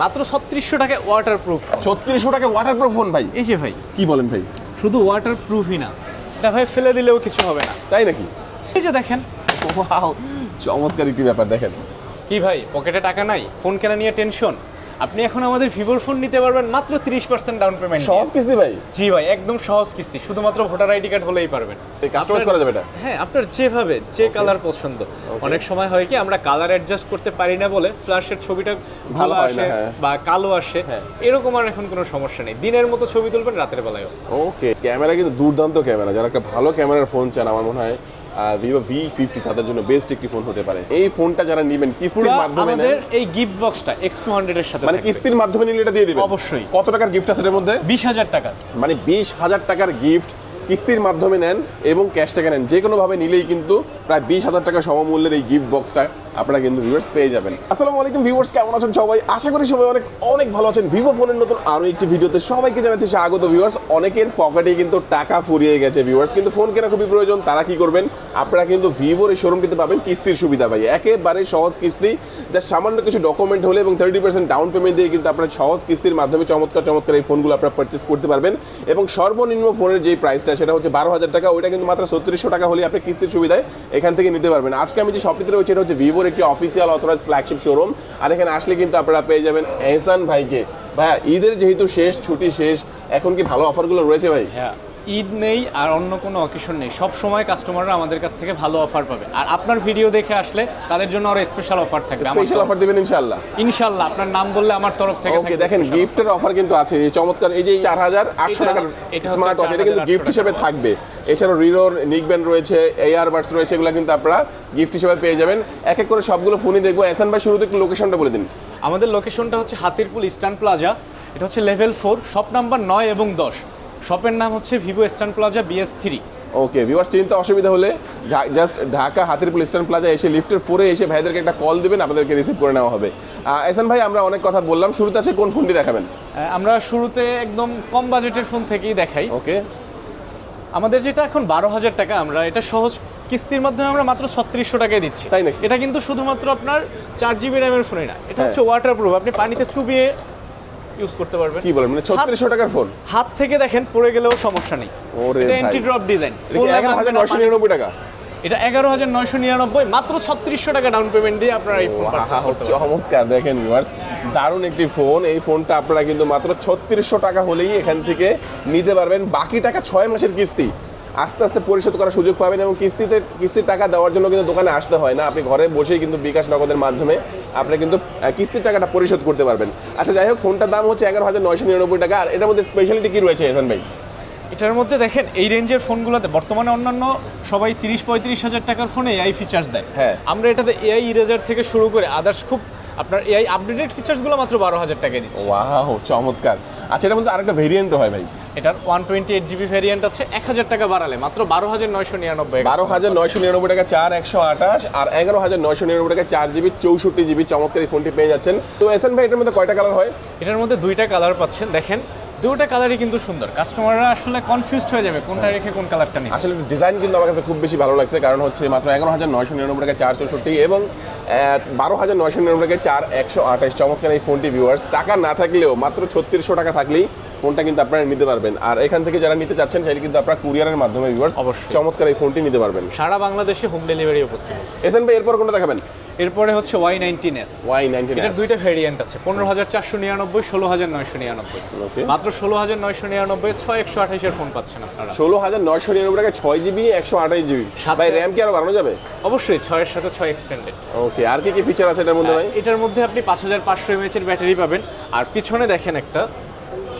মাত্র ছত্রিশশো টাকা ওয়াটার প্রুফ ছত্রিশশো টাকা ওয়াটার প্রুফ ফোন ভাই? এই যে ভাই। কি বলেন ভাই? শুধু ওয়াটার প্রুফই না। এটা ভাই ফেলে দিলেও কিছু হবে না। তাই নাকি? এই যে দেখেন। ওয়াও চমৎকার একটি ব্যাপার দেখেন। কি ভাই পকেটে টাকা নাই? ফোন কেনা নিয়ে টেনশন আপনি এখন আমাদের ভিভোর ফোন নিতে পারবেন মাত্র তিরিশ পার্সেন্ট ডাউন পেমেন্ট সহজ কিস্তি ভাই? জি ভাই একদম সহজ কিস্তি। শুধুমাত্র ভোটার আইডি কার্ড হলেই পারবেন। কাস্টমাইজ করা যাবে এটা? হ্যাঁ আপনার যেভাবে যে কালার পছন্দ। অনেক সময় হয় কি আমরা কালার অ্যাডজাস্ট করতে পারি না বলে ফ্ল্যাশের ছবিটা ভালো হয় আসে হ্যাঁ। বা কালো আসে। এরকম আর এখন কোনো সমস্যা নেই। দিনের মতো ছবি তুলবেন রাতের বেলায়ও। ওকে ক্যামেরা কিন্তু দুর্দান্ত ক্যামেরা। যারা একটা ভালো ক্যামেরার ফোন চান আমার মনে হয় ভিভো ভি ফিফটি তাদের জন্য বেস্ট একটি ফোন হতে পারে। এই ফোনটা যারা নেবেন কিস্তির মাধ্যমে নেন। এই গিফট বক্সটা এক্স টু হান্ড্রেড এর সাথে মানে কিস্তির মাধ্যমে নিলে এটা দিয়ে দিবেন। অবশ্যই। কত টাকার গিফট আছে এর মধ্যে? বিশ হাজার টাকা মানে বিশ হাজার টাকার গিফট কিস্তির মাধ্যমে নেন এবং ক্যাশ টাকা নেন। যে কোনোভাবে নিলেই কিন্তু প্রায় বিশ হাজার টাকা সমমূল্যের এই গিফট বক্সটা আপনারা কিন্তু ভিউয়ার্স পেয়ে যাবেন। আসসালামু আলাইকুম ভিউয়ার্স কেমন আছেন সবাই? আশা করি সবাই অনেক অনেক ভালো আছেন। ভিভো ফোনের নতুন আরও একটি ভিডিওতে সবাইকে জানাচ্ছি স্বাগত ভিউয়ার্স অনেকের পকেটে কিন্তু টাকা ফুরিয়ে গেছে ভিউয়ার্স কিন্তু ফোন কেনা খুবই প্রয়োজন, তারা কি করবেন? আপনারা কিন্তু ভিভোর এই শোরুমটিতে পাবেন, কিস্তির সুবিধা ভাই। একেবারে সহজ কিস্তি, যা সামান্য কিছু ডকুমেন্ট হলে এবং থার্টি পার্সেন্ট ডাউন পেমেন্ট দিয়ে কিন্তু আপনারা সহজ কিস্তির মাধ্যমে চমৎকার চমৎকার এই ফোনগুলো আপনারা পারচেস করতে পারবেন। এবং সর্বনিম্ন ফোনের যে প্রাইসটা সেটা হচ্ছে বারো হাজার টাকা। ওইটা কিন্তু মাত্র ছত্রিশশো টাকা হলে আপনি কিস্তির সুবিধায় এখান থেকে নিতে পারবেন। আজকে আমি যে শপটিতে রয়েছে, এটা হচ্ছে ভিভোর একটি অফিসিয়াল অথরাইজ ফ্ল্যাগশিপ শোরুম আর এখানে আসলে কিন্তু আপনারা পেয়ে যাবেন এহসান ভাইকে। ভাইয়া, ঈদের যেহেতু শেষ, ছুটি শেষ, এখন কি ভালো অফারগুলো রয়েছে ভাই? হ্যাঁ। ঈদ নেই আর অন্য কোনো অকেশন নেই। সব সময় কাস্টমাররা আমাদের কাছ থেকে ভালো অফার পাবে। আর আপনার ভিডিও দেখে আসলে তাদের জন্য আরও স্পেশাল অফার থাকবে। স্পেশাল অফার দিবেন ইনশাল্লাহ ইনশাল্লাহ আপনার নাম বললে আমার তরফ থেকে ওকে দেখেন গিফটের অফার কিন্তু আছে। এই চমৎকার এই যে চার হাজার আটশো এটা- টাকার স্মার্ট ওয়াচ এটা কিন্তু গিফট হিসেবে থাকবে। এছাড়াও রিরোর নিকব্যান্ড রয়েছে এয়ার বাডস রয়েছে এগুলো কিন্তু আপনারা গিফট হিসেবে পেয়ে যাবেন। এক এক করে সবগুলো ফোনই দেখব। এসান ভাই শুরুতে একটু লোকেশনটা বলে দিন। আমাদের লোকেশনটা হচ্ছে হাতিরপুল ইস্টার্ন প্লাজা। এটা হচ্ছে লেভেল ফোর শপ নাম্বার নয় এবং দশ। শপের নাম হচ্ছে Vivo Eastern Plaza BS three okay viewers চিন্তা অসুবিধা হলে just Dhaka Hatirpool Eastern Plaza এসে লিফটের ফোরে এসে ভাইদেরকে একটা কল দিবেন আপনাদেরকে রিসিভ করে নেওয়া হবে। এসান ভাই আমরা অনেক কথা বললাম। শুরুতে আছে কোন ফোনটি দেখাবেন? আমরা শুরুতে একদম কম বাজেটের ফোন থেকেই দেখাই। ওকে আমাদের যেটা এখন বারো হাজার টাকা আমরা এটা সহজ কিস্তির মাধ্যমে আমরা মাত্র ছত্রিশশো টাকায় দিচ্ছি। তাই নাকি? এটা কিন্তু শুধুমাত্র আপনার চার জিবি র্যামের ফোনে না। এটা হ্যাঁ। হচ্ছে ওয়াটার প্রুফ আপনি পানিতে চুবিয়ে ইউজ করতে পারবেন। কি বলেন মানে ছত্রিশশো টাকার ফোন হাত থেকে দেখেন পড়ে গেলেও সমস্যা নেই। ওরে এটা। ড্রপ ডিজাইন এগারো হাজার নয়শো নিরানব্বই টাকা? এটা এগারো হাজার নয়শো নিরানব্বই মাত্র ছত্রিশশো টাকা ডাউন পেমেন্ট দিয়ে আপনারা এই ফোন পারচেজ করতে পারবেন। চমৎকার। দেখেন ভিউয়ার্স দারুণ একটি ফোন এই ফোনটা আপনারা কিন্তু মাত্র ছত্রিশশো টাকা হলেই এখান থেকে নিতে পারবেন। বাকি টাকা ছয় মাসের কিস্তি। আস্তে আস্তে পরিশোধ করার সুযোগ পাবেন এবং কিস্তিতে কিস্তির টাকা দেওয়ার জন্য কিন্তু দোকানে আসতে হয় না। আপনি ঘরে বসেই কিন্তু বিকাশ নগদের মাধ্যমে আপনি কিন্তু কিস্তির টাকাটা পরিশোধ করতে পারবেন। আচ্ছা যাই হোক ফোনটার দাম হচ্ছে এগারো হাজার নয়শো নিরানব্বই টাকা। আর এটার মধ্যে স্পেশালিটি কি রয়েছে এখান ভাই? এটার মধ্যে দেখেন এই রেঞ্জের ফোনগুলোতে বর্তমানে অন্যান্য সবাই তিরিশ পঁয়ত্রিশ হাজার টাকার ফোনে এআই ফিচার্স দেয়। হ্যাঁ। আমরা এটাতে এআই ইরেজার থেকে শুরু করে আদার্স খুব আপনার এআই আপডেটেড ফিচার্সগুলো মাত্র বারো হাজার টাকায় দিচ্ছি। ওয়াও চমৎকার। আচ্ছা এটার মধ্যে আরেকটা ভেরিয়েন্টও হয় ভাই। এটার one twenty eight GB variant আছে এক হাজার টাকা বাড়ালে মাত্র বারো হাজার নয়শো নিরানব্বই বারো হাজার নয়শো নিরানব্বই টাকা চার একশো আঠাশ আর এগারো হাজার নয়শো নিরানব্বই টাকা চার জিবি চৌষট্টি জিবি চমৎকার এই ফোনটি পেয়ে যাচ্ছেন। তো এস ভাই এটার মধ্যে কয়টা কালার হয়? এটার মধ্যে দুইটা কালার পাচ্ছেন দেখেন দুইটা কালারই কিন্তু সুন্দর। কাস্টমাররা আসলে কনফিউজড হয়ে যাবে কোনটা রেখে কোন কালারটা নেই আসলে ডিজাইন কিন্তু আমার কাছে খুব বেশি ভালো লাগছে কারণ হচ্ছে মাত্র এগারো হাজার নয়শো নিরানব্বই টাকা চার চৌষট্টি এবং বারো হাজার নয়শো নিরানব্বই টাকা চার একশো আঠাশ। চমৎকার এই ফোনটি ভিউয়ার্স টাকা না থাকলেও মাত্র ছত্রিশশো টাকা থাকলেই ফোনটা কিন্তু আপনারা নিতে পারবেন। আর এখান থেকে যারা নিতে চাচ্ছেন সেটা কিন্তু আপনারা কুরিয়ারের মাধ্যমে ভিউয়ার্স অবশ্যই। চমৎকার এই ফোনটি নিতে পারবেন। সারা বাংলাদেশে হোম ডেলিভারি উপস্থিত। এসএন ভাই এরপর কোনটা দেখাবেন? এরপরে হচ্ছে Y nineteen S Y nineteen এটার দুইটা ভেরিয়েন্ট আছে। পনেরো হাজার চারশো নিরানব্বই ষোলো হাজার নয়শো নিরানব্বই। মাত্র ষোলো হাজার নয়শো নিরানব্বই ছয় একশো আঠাশের ফোন পাচ্ছেন আপনারা। ষোলো হাজার নয়শো নিরানব্বই টাকা ছয় জিবি একশো আঠাশ জিবি ভাই র্যাম কি আরও বাড়ানো যাবে? অবশ্যই ছয়ের সাথে ছয় এক্সটেন্ডেড ওকে আর কি কি ফিচার আছে এটার মধ্যে ভাই? এটার মধ্যে আপনি পাঁচ হাজার পাঁচশো এমএচ এর ব্যাটারি পাবেন। আর পিছনে দেখেন একটা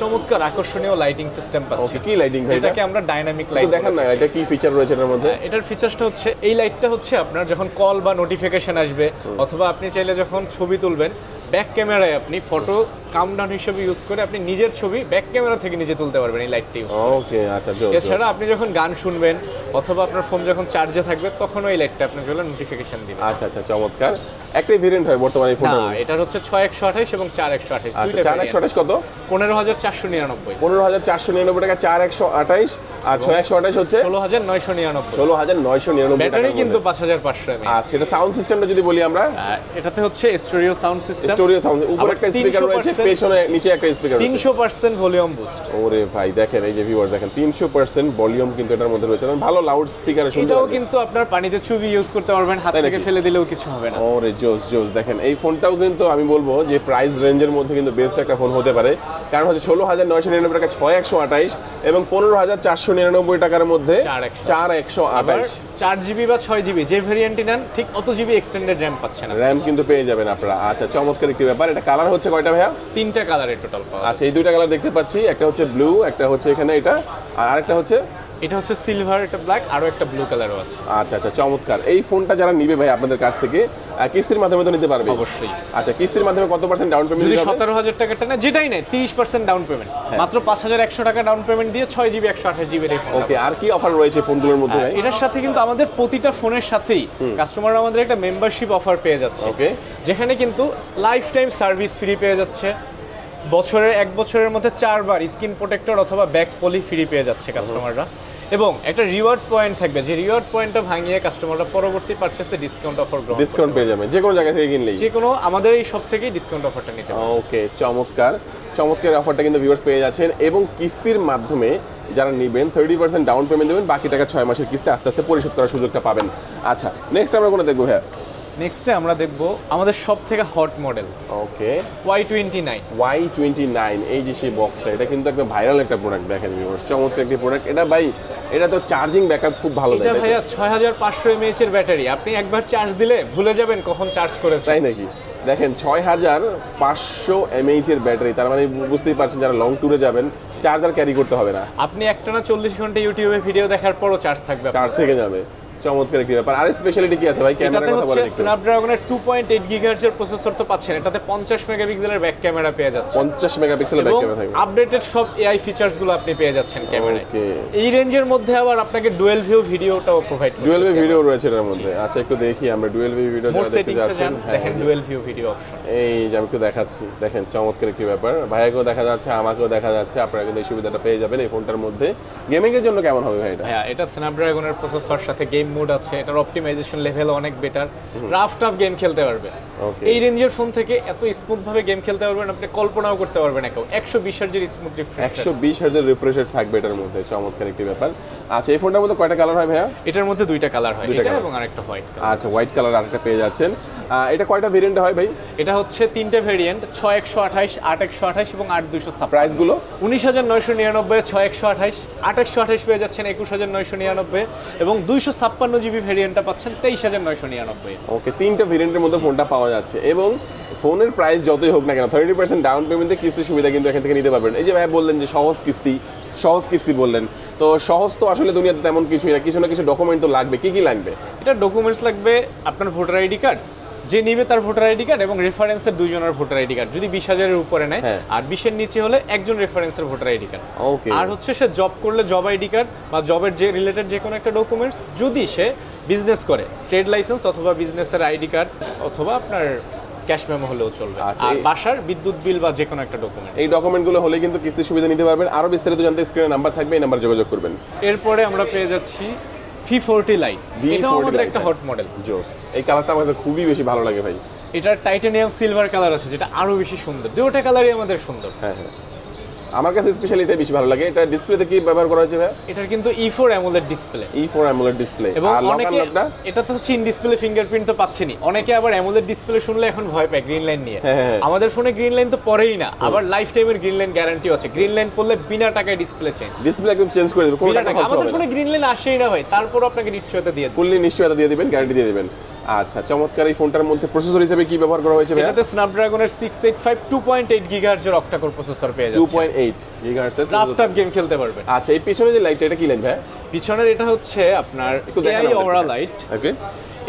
চমৎকার আকর্ষণীয় লাইটিং সিস্টেম ওকে পাচ্ছেন কি লাইটিং ভাই এটা? যেটাকে আমরা ডাইনামিক লাইট দেখান না এটা কি ফিচার রয়েছে এটার মধ্যে? এটার ফিচার্সটা হচ্ছে এই লাইটটা হচ্ছে আপনার যখন কল বা নোটিফিকেশন আসবে অথবা আপনি চাইলে যখন ছবি তুলবেন ব্যাক ক্যামেরায় আপনি ফটো কাউন্টডাউন হিসেবে ইউজ করে আপনি নিজের ছবি ব্যাক ক্যামেরা থেকে নিজে তুলতে পারবেন এই লাইটটা ওকে আচ্ছা এছাড়া আপনি যখন গান শুনবেন অথবা আপনার ফোন যখন চার্জে থাকবে তখন ওই লাইটটা আপনার জন্য নোটিফিকেশন দিবে। আচ্ছা আচ্ছা চমৎকার। একটাই ভেরিয়েন্ট হয় বর্তমানে এই এটার হচ্ছে ছয় একশো আঠাইশ এবং চার একশো আঠাইশ আচ্ছা কত? পনেরো হাজার চারশো নিরানব্বই। পনেরো হাজার চারশো নিরানব্বই টাকা চার একশো আঠাইশ আর ছয় একশো আঠাইশ হচ্ছে? ষোলো হাজার নয়শো নিরানব্বই। ষোলো হাজার নয়শো নিরানব্বই ব্যাটারি কিন্তু মধ্যে। পাঁচ হাজার পাঁচশো এমএ আচ্ছা এটা সাউন্ড সিস্টেমটা যদি বলি আমরা? এটাতে হচ্ছে stereo sound system stereo sound উপরে একটা স্পিকার রয়েছে পেছনে নিচে একটা স্পিকার রয়েছে। তিনশো পার্সেন্ট ভলিউম বুস্ট ওরে ভাই দেখেন এই যে ভিউয়ার দেখেন তিনশো পার্সেন্ট ভলিউম কিন্তু এটার মধ্যে রয়েছে। ভালো লাউড স্পিকারে শুনতে এটাও কিন্তু আপনার পানিতে ছবি ইউজ করতে পারবেন হাত থেকে ফেলে দিলেও কিছু হবে না। ওরে জোস জোস। দেখেন এই ফোনটাও কিন্তু আমি বলব যে প্রাইস রেঞ্জের মধ্যে কিন্তু বেস্ট একটা ফোন হতে পারে। কারণ হচ্ছে ষোলো হাজার নয়শো নিরানব্বই টাকা ছয় একশো আঠাইশ এবং পনেরো হাজার চারশো নিরানব্বই টাকার মধ্যে 4100 চার একশো আঠাইশ। চার জিবি বা ছয় জিবি যে ভেরিয়েন্টই নেন ঠিক অত জিবি এক্সটেন্ডেড র্যাম পাচ্ছেন র্যাম কিন্তু পেয়ে যাবেন আপনারা। আচ্ছা চমৎকার একটি ব্যাপার। এটা কালার হচ্ছে কয়টা ভাইয়া? তিনটা কালারের টোটাল পাওয়া আচ্ছা এই দুইটা কালার দেখতে পাচ্ছি। একটা হচ্ছে ব্লু একটা হচ্ছে এখানে এটা। আর একটা হচ্ছে এটা হচ্ছে সিলভার এটা ব্ল্যাক আরও একটা ব্লু কালারও আছে। আচ্ছা আচ্ছা চমৎকার। এই ফোনটা যারা নিবে ভাই আপনাদের কাছ থেকে কিস্তির মাধ্যমে তো নিতে পারবে। অবশ্যই। আচ্ছা কিস্তির মাধ্যমে কত পার্সেন্ট ডাউন পেমেন্ট যদি সতেরো হাজার টাকাটা নেয় যেটাই নেয় তিরিশ পার্সেন্ট ডাউন পেমেন্ট মাত্র পাঁচ হাজার একশো টাকা ডাউন পেমেন্ট দিয়ে ছয় জিবি একশো আঠাশ জিবি ওকে আর কি অফার রয়েছে ফোনগুলোর মধ্যে এটার সাথে কিন্তু আমাদের প্রতিটা ফোনের সাথেই কাস্টমার আমাদের একটা মেম্বারশিপ অফার পেয়ে যাচ্ছে। ওকে যেখানে কিন্তু লাইফ টাইম সার্ভিস ফ্রি পেয়ে যাচ্ছে। বছরের এক বছরের মধ্যে চারবার স্কিন প্রোটেক্টর অথবা ব্যাক পলি ফ্রি পেয়ে যাচ্ছে কাস্টমাররা এবং একটা রিওয়ার্ড পয়েন্ট থাকবে। যে রিওয়ার্ড পয়েন্টটা ভাঙিয়ে কাস্টমাররা পরবর্তী পারচেসে ডিসকাউন্ট অফার গ্রহণ। ডিসকাউন্ট পেয়ে যাবে যে কোনো জায়গা থেকে কিনলেই। যে কোনো আমাদের এই সব থেকেই ডিসকাউন্ট অফারটা নিতে পারবে। ওকে চমৎকার। চমৎকার অফারটা কিন্তু ভিউয়ার্স পেয়ে যাচ্ছেন এবং কিস্তির মাধ্যমে যারা নেবেন থার্টি পার্সেন্ট ডাউন পেমেন্ট দেবেন বাকি টাকা ছয় মাসের কিস্তি আস্তে আস্তে পরিশোধ করার সুযোগটা পাবেন। আচ্ছা নেক্সট আমরা কোনো দেখব ভাইয়া? নেক্সটে আমরা দেখব আমাদের সব থেকে hot model okay Y twenty nine Y twenty nine এই যে সেই বক্সটা এটা কিন্তু একদম ভাইরাল একটা প্রোডাক্ট দেখেন চমৎকার একটি প্রোডাক্ট এটা ভাই এটা তো চার্জিং ব্যাকআপ খুব ভালো দেয় এটা ভাইয়া ছয় হাজার পাঁচশো এমএএচ এর ব্যাটারি আপনি একবার চার্জ দিলে ভুলে যাবেন কখন চার্জ করেছে তাই নাকি? দেখেন ছয় হাজার পাঁচশো এমএইচ এর ব্যাটারি তার মানে বুঝতেই পারছেন যারা লং ট্যুরে যাবেন চার্জার ক্যারি করতে হবে না। আপনি একটানা চল্লিশ ঘণ্টা ইউটিউবে ভিডিও দেখার পরও চার্জ থাকবে চার্জ থেকে যাবে। চমৎকার একটি ব্যাপার। আর স্পেশালিটি কি আছে ভাই? ক্যামেরার কথা বলেন একটু। স্ন্যাপড্রাগনের টু পয়েন্ট এইট গিগার্জের প্রসেসর তো পাচ্ছেন। এটাতে পঞ্চাশ মেগাপিক্সেলের ব্যাক ক্যামেরা পেয়ে যাচ্ছে পঞ্চাশ মেগাপিক্সেলের ব্যাক ক্যামেরা থাকবে। আপডেটেড সব এআই ফিচার্সগুলো আপনি পেয়ে যাচ্ছেন ক্যামেরায়। এই রেঞ্জের মধ্যে আবার আপনাকে ডুয়েল ভিউ ভিডিওটাও প্রোভাইড ডুয়েল ওয়ে ভিডিও রয়েছে এটার মধ্যে। আচ্ছা একটু দেখি আমরা ডুয়েল ওয়ে ভিডিও যারা দেখতে যাচ্ছেন। হ্যাঁ, দেখেন ডুয়েল ভিউ ভিডিও অপশন এই যে আমি একটু দেখাচ্ছি। দেখেন চমৎকার একটি ব্যাপার। ভাইয়াকেও দেখা যাচ্ছে আমাকেও দেখা যাচ্ছে। আপনারা কিন্তু এই সুবিধাটা পেয়ে যাবেন এই ফোনটার মধ্যে। গেমিং এর জন্য কেমন হবে ভাই এটা? হ্যাঁ এটা স্ন্যাপড্রাগনের প্রসেসর সাথে গেম মোড আছে এটার অপটিমাইজেশন লেভেল অনেক বেটার রাফ টাফ গেম খেলতে পারবে। এই রেঞ্জের ফোন থেকে এত স্মুথ ভাবে গেম খেলতে পারবেন আপনি কল্পনাও করতে পারবেন একেও একশো বিশ হার্জের স্মুথ একশো বিশ হাজার রিফ্রেশের থাকবে এটার মধ্যে চমৎকার একটি ব্যাপার। আচ্ছা এই ফোনটার মধ্যে কয়টা কালার হয় ভাইয়া? এটার মধ্যে দুইটা কালার হয় এটা এবং আরেকটা হোয়াইট আচ্ছা হোয়াইট কালার আরেকটা পেয়ে যাচ্ছেন। এটা কয়টা ভেরিয়েন্ট হয় ভাই? এটা হচ্ছে তিনটে ভেরিয়েন্ট ছয় একশো আঠাইশ আট একশো আঠাইশ এবং আট দুইশো ছাপ্পান্ন। প্রাইসগুলো উনিশ হাজার নয়শো নিরানব্বই ছয় একশো আঠাইশ আট একশো আঠাইশ পেয়ে যাচ্ছেন একুশ হাজার নয়শো নিরানব্বই এবং দুইশো ছাপ্পান্ন জিবি ভেরিয়েন্টটা পাচ্ছেন তেইশ হাজার নয়শো নিরানব্বই। ওকে তিনটা ভেরিয়েন্টের মধ্যে ফোনটা পাওয়া যাচ্ছে এবং ফোনের প্রাইস যতই হোক না কেন থার্টি পার্সেন্ট ডাউন পেমেন্টে কিস্তির সুবিধা কিন্তু এখান থেকে নিতে পারবেন। এই যে ভাই বললেন যে সহজ কিস্তি সহজ কিস্তি বললেন তো সহজ তো আসলে দুনিয়াতে তেমন কিছুই না কিছু না কিছু ডকুমেন্ট তো লাগবে। কি কি লাগবে? এটা ডকুমেন্টস লাগবে আপনার ভোটার আইডি কার্ড যে নিবে তার ভোটার আইডি কার্ড এবং রেফারেন্সের দুইজনের ভোটার আইডি কার্ড। যদি বিশ হাজারের উপরে নেয় হ্যাঁ। আর বিশের নিচে হলে একজন রেফারেন্সের ভোটার আইডি কার্ড। ওকে আর হচ্ছে সে জব করলে জব আইডি কার্ড বা জবের যে রিলেটেড যে কোনো একটা ডকুমেন্টস যদি সে বিজনেস করে ট্রেড লাইসেন্স অথবা বিজনেসের আইডি কার্ড অথবা আপনার ক্যাশ মেমো হলেও চলবে। আচ্ছা, আর বাসার বিদ্যুৎ বিল বা যে কোনো একটা ডকুমেন্ট এই ডকুমেন্টগুলো হলে কিন্তু কিস্তির সুবিধা নিতে পারবেন। আরও বিস্তারিত জানতে স্ক্রিনে নাম্বার থাকবে এই নাম্বার যোগাযোগ করবেন। এরপরে আমরা পেয়ে যাচ্ছি ফি ফোরটি লাইট এটাও আমাদের একটা। হট মডেল জোস। এই কালারটা আমার কাছে খুবই বেশি ভালো লাগে ভাই। এটার টাইটানিয়াম সিলভার কালার আছে যেটা আরও বেশি সুন্দর। দুটো কালারই আমাদের সুন্দর। হ্যাঁ হ্যাঁ। আমার কাছে স্পেশালি এটা বেশি ভালো লাগে। এটা ডিসপ্লেতে কি ব্যবহার করা হয়েছে ভাই? এটার কিন্তু E four AMOLED display E four AMOLED display আর লক অনেকে আনলকটা এটা তো ইন ডিসপ্লে ফিঙ্গারপ্রিন্ট তো পাচ্ছেনই। অনেকে আবার অ্যামোলেড ডিসপ্লে শুনলে এখন ভয় পায় গ্রিন লাইন নিয়ে। হ্যাঁ, হ্যাঁ। আমাদের ফোনে গ্রিন লাইন তো পরেই না। আবার লাইফ টাইমের গ্রিন লাইন গ্যারান্টি আছে। গ্রিন লাইন পড়লে বিনা টাকায় ডিসপ্লে চেঞ্জ ডিসপ্লে একদম চেঞ্জ করে দেবে। কোনো টাকা খরচ হবে না। আমাদের ফোনে গ্রিন লাইন আসেই না ভাই। তারপর আপনাকে নিশ্চয়তা দিয়ে ফুললি নিশ্চয়তা দিয়ে দিবেন গ্যারান্টি দিয়ে দিবেন। আচ্ছা চমৎকার এই ফোনটার মধ্যে প্রসেসর হিসেবে কি ব্যবহার করা হয়েছে এটাতে স্ন্যাপড্রাগনের six eight five two point eight গিগাহার্জের octacore processor পেয়ে যাচ্ছে। যাচ্ছে পয়েন্ট এইট গিগাহার্টসের রাফটাপ গেম খেলতে পারবেন। আচ্ছা এই পিছনে যে লাইটটা এটা কি লাইট ভাই পিছনের এটা হচ্ছে আপনার এআই। অরা লাইট ওকে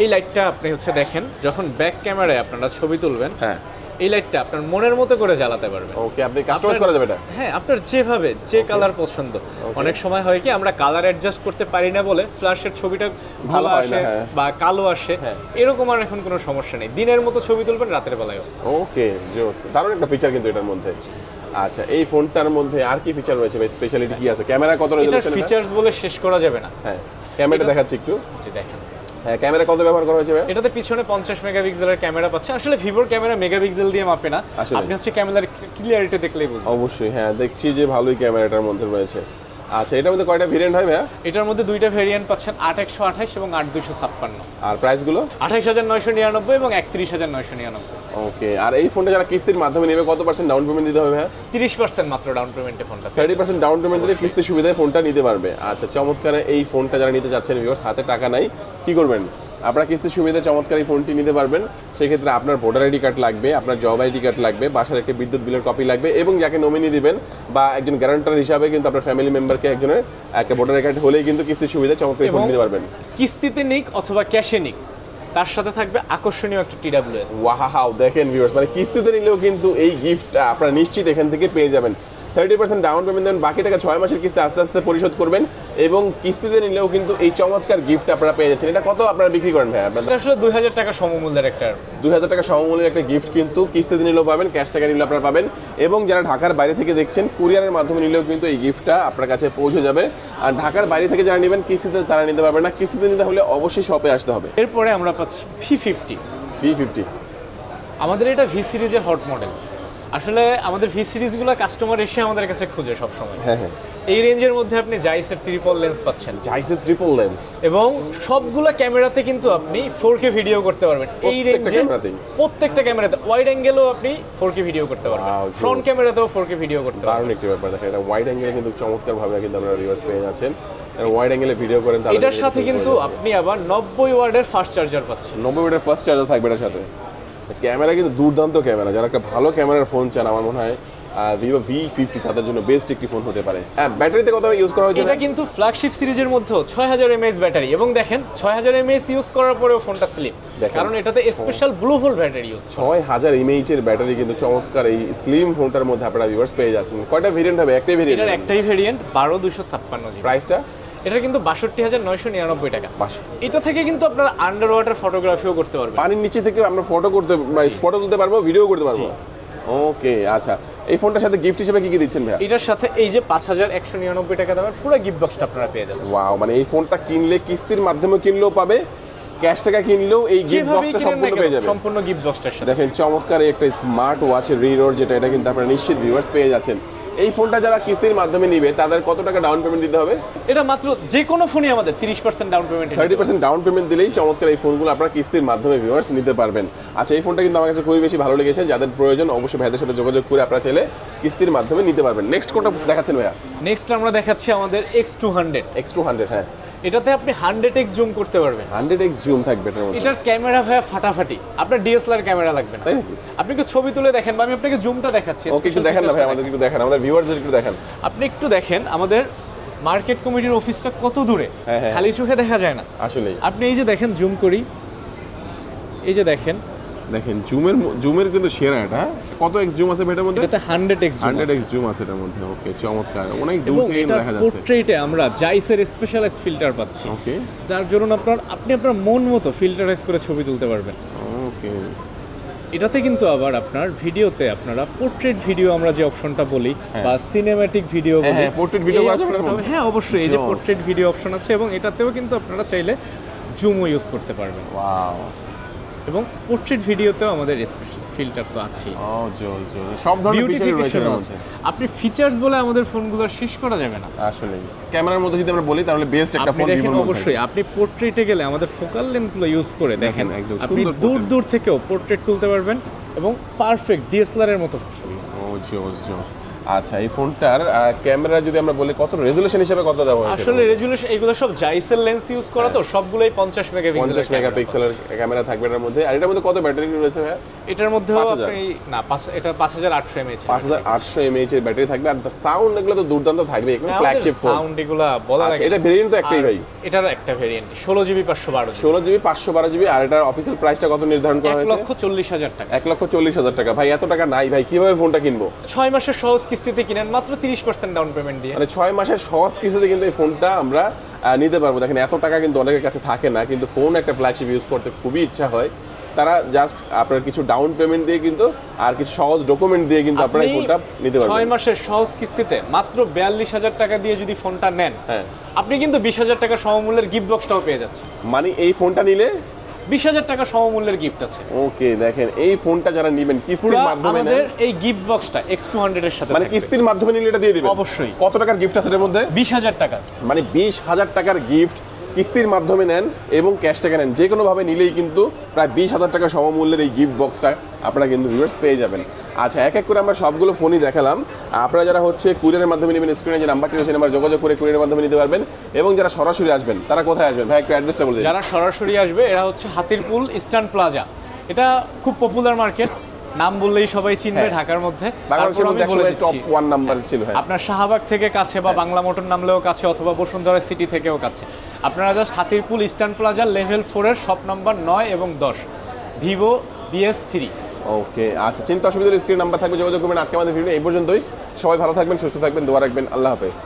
এই লাইটটা আপনি হচ্ছে দেখেন যখন ব্যাক ক্যামেরায় আপনারা ছবি তুলবেন হ্যাঁ। এই লাইটটা আপনার মনের মতো করে জ্বালাতে পারবেন। ওকে আপনি কাস্টমাইজ করা যাবে এটা? হ্যাঁ আপনার যেভাবে যে কালার পছন্দ। অনেক সময় হয় কি আমরা কালার অ্যাডজাস্ট করতে পারি না বলে ফ্ল্যাশের ছবিটা ভালো আসে হ্যাঁ। বা কালো আসে হ্যাঁ। এরকম আর এখন কোনো সমস্যা নেই। দিনের মতো ছবি তুলবেন রাতের বেলায়ও। ওকে জোস। দারুণ একটা ফিচার কিন্তু এটার মধ্যে। আচ্ছা এই ফোনটার মধ্যে আর কি ফিচার রয়েছে ভাই? স্পেশালিটি কি আছে? ক্যামেরা কত রেজলিউশন ফিচার্স বলে শেষ করা যাবে না। হ্যাঁ ক্যামেরাটা দেখাচ্ছি একটু। দেখেন। হ্যাঁ ক্যামেরা কত ব্যবহার করা হয়েছে এটাতে পিছনে পঞ্চাশ মেগাপিক্সেলের ক্যামেরা পাচ্ছে। আসলে ভিভোর ক্যামেরা মেগাপিক্সেল দিয়ে মাপে না। আসলে। আপনি হচ্ছে ক্যামেরার ক্লিয়ারিটি দেখলেই বুঝবেন। অবশ্যই হ্যাঁ দেখছি যে ভালোই ক্যামেরাটার মধ্যে রয়েছে। আচ্ছা এটার মধ্যে কয়টা ভেরিয়েন্ট হয় ভাইয়া? এটার মধ্যে দুইটা ভেরিয়েন্ট পাচ্ছেন আট একশো আঠাশ এবং আট দুশো ছাপ্পান্ন। আর প্রাইসগুলো আঠাশ হাজার নয়শো নিরানব্বই এবং একত্রিশ হাজার নয়শো নিরানব্বই। ওকে আর এই ফোনটা যারা কিস্তির মাধ্যমে নেবে কত পার্সেন্ট ডাউন পেমেন্ট দিতে হবে ভাইয়া? তিরিশ পার্সেন্ট মাত্র ডাউন পেমেন্টে ফোনটা থার্টি পার্সেন্ট ডাউন পেমেন্ট দিলে কিস্তির সুবিধায় ফোনটা নিতে পারবে। আচ্ছা চমৎকার এই ফোনটা যারা নিতে চাচ্ছেন ভিউয়ার্স হাতে টাকা নাই কি করবেন? আপনারা কিস্তির সুবিধা চমৎকার এই ফোনটি নিতে পারবেন। সেক্ষেত্রে আপনার ভোটার আইডি কার্ড লাগবে আপনার জব আইডি কার্ড লাগবে বাসার একটি বিদ্যুৎ বিলের কপি লাগবে এবং যাকে নমিনি দিবেন বা একজন গ্যারান্টার হিসাবে কিন্তু আপনার ফ্যামিলি মেম্বারকে একজনের একটা ভোটার কার্ড হলেই কিন্তু কিস্তির সুবিধা চমৎকার ফোন নিতে পারবেন। কিস্তিতে নিক অথবা ক্যাশে নিক তার সাথে থাকবে আকর্ষণীয় একটা টিডাব্লিউএস ওয়াহাও দেখেন ভিউয়ার্স মানে কিস্তিতে নিলেও কিন্তু এই গিফটটা আপনারা নিশ্চিত এখান থেকে পেয়ে যাবেন। থার্টি পার্সেন্ট ডাউন পেমেন্ট দেবেন বাকি টাকা ছয় মাসের কিস্তি আস্তে আস্তে পরিশোধ করবেন এবং কিস্তিতে নিলেও কিন্তু এই চমৎকার গিফট আপনারা পেয়ে যাচ্ছেন। এটা কত আপনারা বিক্রি করেন ভাই? আপনারা আসলে দুই হাজার টাকা সমমূল্যের একটা দুই হাজার টাকা সমমূল্যের একটা গিফট কিন্তু কিস্তিতে নিলেও পাবেন ক্যাশ টাকা নিলেও আপনারা পাবেন। এবং যারা ঢাকার বাইরে থেকে দেখছেন কুরিয়ারের মাধ্যমে নিলেও কিন্তু এই গিফটটা আপনার কাছে পৌঁছে যাবে। আর ঢাকার বাইরে থেকে যারা নেবেন কিস্তিতে তারা নিতে পারবে না। কিস্তিতে নিতে হলে অবশ্যই শপে আসতে হবে। এরপরে আমরা পাচ্ছি ভি ফিফটি ভি ফিফটি আমাদের এটা ভি সিরিজের হট মডেল আসলে আমাদের ভি সিরিজগুলো কাস্টমার এসে আমাদের কাছে খুঁজে সবসময়। হ্যাঁ হ্যাঁ। এই রেঞ্জের মধ্যে আপনি জাইসের ট্রিপল লেন্স পাচ্ছেন। জাইসের ট্রিপল লেন্স এবং সবগুলো ক্যামেরাতে কিন্তু আপনি ফোর কে ভিডিও করতে পারবেন। এই প্রত্যেকটা রেঞ্জে? প্রত্যেকটা ক্যামেরাতে ওয়াইড অ্যাঙ্গেলও আপনি ফোর কে ভিডিও করতে পারবেন। ফ্রন্ট। ক্যামেরাতেও ফোর কে ভিডিও করতে পারবেন। দারুণ একটি ব্যাপার দেখেন এটা ওয়াইড অ্যাঙ্গেলে কিন্তু চমৎকার ভাবে কিন্তু আমরা রিভার্স পেয়ে যাচ্ছেন। ওয়াইড অ্যাঙ্গেলে ভিডিও করেন তাহলে এটার সাথে কিন্তু আপনি আবার নব্বই ওয়ার্ডের ফাস্ট চার্জার পাচ্ছেন। নব্বই মিটার ফার্স্ট চার্জার থাকবে এটার সাথে। ক্যামেরা কিন্তু দুর্দান্ত ক্যামেরা। যারা একটা ভালো ক্যামেরার ফোন চান আমার মনে হয় ভিভো ভি ফিফটি তাদের জন্য বেস্ট একটি ফোন হতে পারে। হ্যাঁ ব্যাটারিতে কত ইউজ করা হয়েছে? এটা কিন্তু ফ্ল্যাগশিপ সিরিজের মধ্যেও ছয় হাজার এমএএস ব্যাটারি। এবং দেখেন ছয় হাজার এমএএস ইউজ করার পরেও ফোনটা স্লিপ দেখেন। কারণ এটাতে special blue hole battery use ছয় হাজার এমএইচ এর ব্যাটারি কিন্তু চমৎকার এই স্লিম ফোনটার মধ্যে আপনারা ভিউয়ার্স পেয়ে যাচ্ছেন। কয়টা ভেরিয়েন্ট হবে? একটাই এটার ভেরিয়েন্ট একটাই ভেরিয়েন্ট বারো দুশো ছাপ্পান্ন প্রাইসটা এটা কিন্তু বাষট্টি হাজার নয়শো নিরানব্বই টাকা। এটা থেকে কিন্তু আপনারা আন্ডার ওয়াটার ফটোগ্রাফিও করতে পারবেন। পানির নিচে থেকে আমরা ফটো করতে মানে ফটো তুলতে পারব ভিডিও করতে পারব? ওকে আচ্ছা। এই ফোনটার সাথে গিফট হিসেবে কি কি দিচ্ছেন ভাইয়া? এটার সাথে এই যে পাঁচ হাজার একশো নিরানব্বই টাকা দামের পুরো গিফট বক্সটা আপনারা পেয়ে যাবেন ওয়াও মানে এই ফোনটা কিনলে কিস্তির মাধ্যমে কিনলেও পাবে ক্যাশ টাকা কিনলেও এই গিফট বক্সটা সম্পূর্ণ পেয়ে যাবে সম্পূর্ণ গিফট বক্সটার সাথে। দেখেন চমৎকার একটা স্মার্ট ওয়াচের রিডোর যেটা এটা কিন্তু আপনারা নিশ্চিত ভিউয়ার্স পেয়ে যাচ্ছেন। এই ফোনটা যারা কিস্তির মাধ্যমে নিবে তাদের কত টাকা ডাউন পেমেন্ট দিতে হবে? এটা মাত্র যে কোনো ফোনই আমাদের তিরিশ percent down payment thirty percent down payment দিলেই চমৎকার এই ফোনগুলো আপনারা কিস্তির মাধ্যমে ভিউয়ার্স নিতে পারবেন। আচ্ছা এই ফোনটা কিন্তু আমার কাছে খুবই বেশি ভালো লেগেছে যাদের প্রয়োজন অবশ্যই ভাইদের সাথে যোগাযোগ করে আপনারা চাইলে কিস্তির মাধ্যমে নিতে পারবেন। নেক্সট কোনটা দেখাচ্ছেন ভাইয়া? নেক্সট আমরা দেখাচ্ছি আমাদের X two hundred X two hundred হ্যাঁ। এটাতে আপনি হান্ড্রেড এক্স জুম করতে পারবেন। হান্ড্রেড এক্স জুম থাকবে এটার ক্যামেরা ভাইয়া ফাটাফাটি। আপনার ডিএসএলআর ক্যামেরা লাগবে না। তাই না আপনি একটু ছবি তুলে দেখেন বা আমি আপনাকে জুমটা দেখাচ্ছি। ওকে একটু দেখেন না ভাই আমাদের একটু দেখেন আমাদের ভিউয়ার্সদের একটু দেখেন। দেখেন। আপনি একটু দেখেন আমাদের মার্কেট কমিটির অফিসটা কত দূরে? হ্যাঁ, হ্যাঁ। খালি চোখে দেখা যায় না। আসলে আপনি এই যে দেখেন জুম করি। এই যে দেখেন দেখেন জুমের জুমের কিন্তু সেরা এটা হ্যাঁ? কত এক্স জুম আছে এটার মধ্যে? এটাতে hundred X hundred X zoom আছে এটার মধ্যে ওকে চমৎকার। অনেক দূর থেকে দেখা যাচ্ছে। পোর্ট্রেটে আমরা জাইসের স্পেশালাইজ ফিল্টার পাচ্ছি। ওকে। যার জন্য আপনার আপনি আপনার মন মতো ফিল্টারাইজ করে ছবি তুলতে পারবেন। ওকে। এটাতে কিন্তু আবার আপনার ভিডিওতে আপনারা পোর্ট্রেট ভিডিও আমরা যে অপশনটা বলি বা সিনেম্যাটিক ভিডিও হ্যাঁ, বলি হ্যাঁ, করা যাবে এটার optionটা- মধ্যে? হ্যাঁ অবশ্যই এই যে পোর্ট্রেট ভিডিও অপশন আছে এবং এটাতেও কিন্তু আপনারা চাইলে জুমও ইউজ করতে পারবেন। ওয়াও এবং পোর্ট্রেট ভিডিওতেও আমাদের ফিল্টার তো আছে সব ধরনের ফিচারই রয়েছে আছে। আপনি ফিচার্স বলে আমাদের ফোনগুলো শেষ করা যাবে না। আসলে ক্যামেরার মধ্যে যদি আমরা বলি তাহলে বেস্ট একটা ফোন ভিভোর অবশ্যই আপনি পোর্ট্রেটে গেলে আমাদের ফোকাল লেন্থগুলো ইউজ করে দেখেন একদম আপনি দূর দূর থেকেও পোর্ট্রেট তুলতে পারবেন এবং পারফেক্ট ডিএসএলআর এর মতো ছবি। ও জোস জোস আচ্ছা এই ফোনটার ক্যামেরা যদি আমরা বলি কত রেজুলেশন হিসেবে কত দেওয়া হয়েছে? আসলে রেজুলেশন এগুলো সব জাইসেল লেন্স ইউজ করা তো সবগুলোই পঞ্চাশ মেগাপিক্সেল পঞ্চাশ মেগাপিক্সেলের ক্যামেরা থাকবে এটার মধ্যে। আর এটার মধ্যে কত ব্যাটারি রয়েছে ভাইয়া? এটার 5000 আপনি না এটা পাঁচ হাজার আটশো এমএচ পাঁচ হাজার আটশো এমএইচ এর ব্যাটারি থাকবে। আর সাউন্ড এগুলো তো দুর্দান্ত থাকবে। এগুলো ফ্ল্যাগশিপ ফোন সাউন্ড এগুলা বলা আচ্ছা লাগে এটা ভেরিয়েন্ট তো একটাই ভাই। এটার একটা ভেরিয়েন্ট ষোলো জিবি পাঁচশো বারো জিবি ষোলো জিবি আর এটার অফিসিয়াল প্রাইসটা কত নির্ধারণ করা হয়েছে? লক্ষ চল্লিশ হাজার টাকা। এক লক্ষ চল্লিশ হাজার টাকা। ভাই এত টাকা নাই ভাই। কীভাবে ফোনটা কিনবো? ছয় মাসের সহজ কিস্তিতে কিনেন মাত্র তিরিশ পার্সেন্ট ডাউন পেমেন্ট দিয়ে। মানে ছয় মাসের সহজ কিস্তিতে কিন্তু এই ফোনটা আমরা নিতে পারব। দেখেন এত টাকা কিন্তু অনেকের কাছে থাকে না কিন্তু ফোন একটা ফ্ল্যাগশিপ ইউজ করতে খুবই ইচ্ছা হয়। তারা জাস্ট আপনার কিছু ডাউন পেমেন্ট দিয়ে কিন্তু আর কিছু সহজ ডকুমেন্ট দিয়ে কিন্তু আপনারা এই ফোনটা নিতে ছয় পারবেন মাসের সহজ কিস্তিতে মাত্র বিয়াল্লিশ হাজার টাকা দিয়ে যদি ফোনটা নেন হ্যাঁ। আপনি কিন্তু বিশ হাজার টাকা সমমূল্যের গিফট বক্সটাও পেয়ে যাচ্ছেন। মানে এই ফোনটা নিলে বিশ হাজার টাকা সমমূল্যের গিফট আছে। ওকে দেখেন এই ফোনটা যারা নেবেন কিস্তির মাধ্যমে আমাদের এই গিফট বক্সটা এক্স টু হান্ড্রেড এর সাথে মানে কিস্তির মাধ্যমে নিলে এটা দিয়ে দিবেন? অবশ্যই। কত টাকার গিফট আছে এর মধ্যে? বিশ হাজার টাকা। মানে বিশ হাজার টাকার গিফট কিস্তির মাধ্যমে নেন এবং ক্যাশ টাকা নেন। যে কোনোভাবে নিলেই কিন্তু প্রায় বিশ হাজার টাকা সমমূল্যের এই গিফট বক্সটা আপনারা কিন্তু ভিউয়ার্স পেয়ে যাবেন। আচ্ছা এক এক করে আমরা সবগুলো ফোনই দেখালাম। আপনারা যারা হচ্ছে কুরিয়ারের মাধ্যমে নেবেন স্ক্রিনে যে নাম্বারটি রয়েছে নাম্বার যোগাযোগ করে কুরিয়ারের মাধ্যমে নিতে পারবেন। এবং যারা সরাসরি আসবেন, তারা কোথায় আসবেন? ভাই, একটু অ্যাড্রেসটা বলে যারা সরাসরি আসবে, এরা হচ্ছে হাতিরপুল ইস্টার্ন প্লাজা এটা খুব পপুলার মার্কেট নাম বললেই সবাই চিনবে হ্যাঁ। ঢাকার মধ্যে। টপ ওয়ান নাম্বার ছিল হ্যাঁ। আপনার শাহবাগ থেকে কাছে বা বাংলা মোটর নামলেও কাছে অথবা বসুন্ধরা সিটি থেকেও কাছে। আপনারা জাস্ট হাতিরপুল ইস্টার্ন প্লাজার লেভেল ফোরের শপ নাম্বার নয় এবং দশ। ভিভো বিএস থ্রি ওকে আচ্ছা চিন্তা অসুবিধার স্ক্রিন নাম্বার থাকবে যোগাযোগ করবেন। আজকে আমাদের ভিডিও এই পর্যন্তই। সবাই ভালো থাকবেন সুস্থ থাকবেন দোয়া রাখবেন। আল্লাহ হাফেজ।